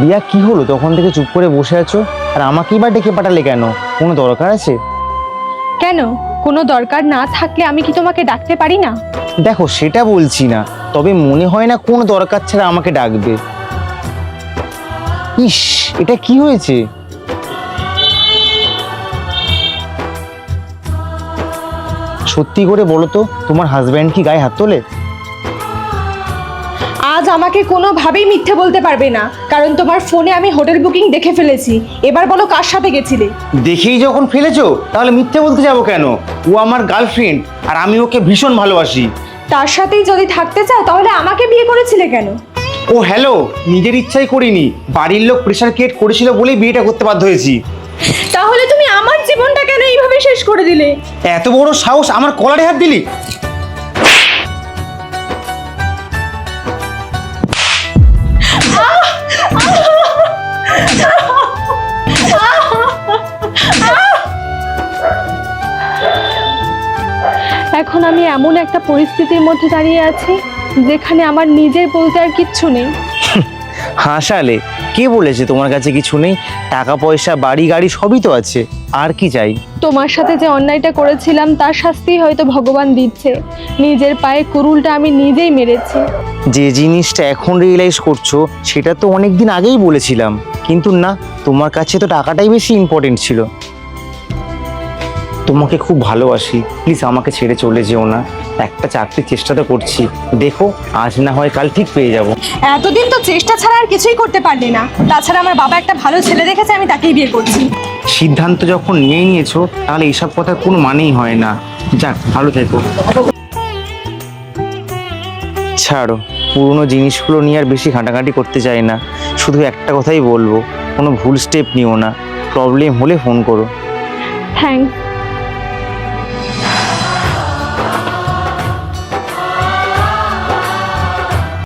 বিয়া কি হলো? তখন থেকে চুপ করে বসে আছো? আর আমাকেই বা ডেকে পাঠালে কেন? কোনো দরকার আছে? কেন? কোনো দরকার না থাকলে আমি কি তোমাকে ডাকতে পারি না? দেখো সেটা বলছি না। তবে মনে হয় না কোনো দরকার ছাড়া আমাকে ডাকবে। ইস এটা কি হয়েছে? সত্যি করে বলো তো তোমার হাজব্যান্ড কি গায়ে হাত তোলে? আজ আমাকে কোনোভাবেই মিথ্যে বলতে পারবে না। কারণ তোমার ফোনে আমি হোটেল বুকিং দেখে ফেলেছি। এবার বলো কার সাথে গেছিলে? দেখেই যখন ফেলেছো তাহলে মিথ্যে বলতে যাব কেন? ও আমার গার্লফ্রেন্ড আর আমি ওকে ভীষণ ভালোবাসি। তার সাথেই যদি থাকতে চাও তাহলে আমাকে বিয়ে করেছিলে কেন? ও হ্যালো নিজের ইচ্ছাই করিনি। বাড়ির লোক প্রেশার ক্রিয়েট করেছিল বলেই বিয়েটা করতে বাধ্য হয়েছি। তাহলে তুমি আমার জীবনটা কেন এইভাবে শেষ করে দিলে? এত বড় সাহস আমার কলারে হাত দিলি? এখন আমি এমন একটা পরিস্থিতির মধ্যে দাঁড়িয়ে আছি যেখানে আমার নিজের বলতে আর কিচ্ছু নেই। হাসালে কে বলেছে তোমার কাছে কিছু নেই? টাকা পয়সা বাড়ি গাড়ি সবই তো আছে। আর কি চাই? তোমার সাথে যে অন্যায়টা করেছিলাম তার শাস্তি হয়তো ভগবান দিচ্ছে। নিজের পায়ে কুরুলটা আমি নিজেই মেরেছি। যে জিনিসটা এখন রিয়েলাইজ করছ সেটা তো অনেক দিন আগেই বলেছিলাম। কিন্তু না তোমার কাছে তো টাকাটাই বেশি ইম্পর্টেন্ট ছিল। তোমাকে খুব ভালোবাসি। প্লিজ আমাকে ছেড়ে চলে যেও না। একটা চাকরির চেষ্টা তো করছি। দেখো আজ না হয় কাল ঠিক পেয়ে যাব। এতদিন তো চেষ্টা ছাড়া আর কিছুই করতে পারলি না। তাছাড়া আমার বাবা একটা ভালো ছেলে দেখেছে আমি তাকেই বিয়ে করছি। সিদ্ধান্ত যখন নিয়ে নিয়েছো তাহলে এইসব কথার কোনো মানেই হয় না। যাক ভালো থেকো। ছাড়ো পুরনো জিনিসগুলো নিয়ে আর বেশি ঘাঁটাঘাঁটি করতে চাই না। শুধু একটা কথাই বলব কোনো ভুল স্টেপ নিও না। প্রবলেম হলে ফোন করো। থ্যাঙ্কস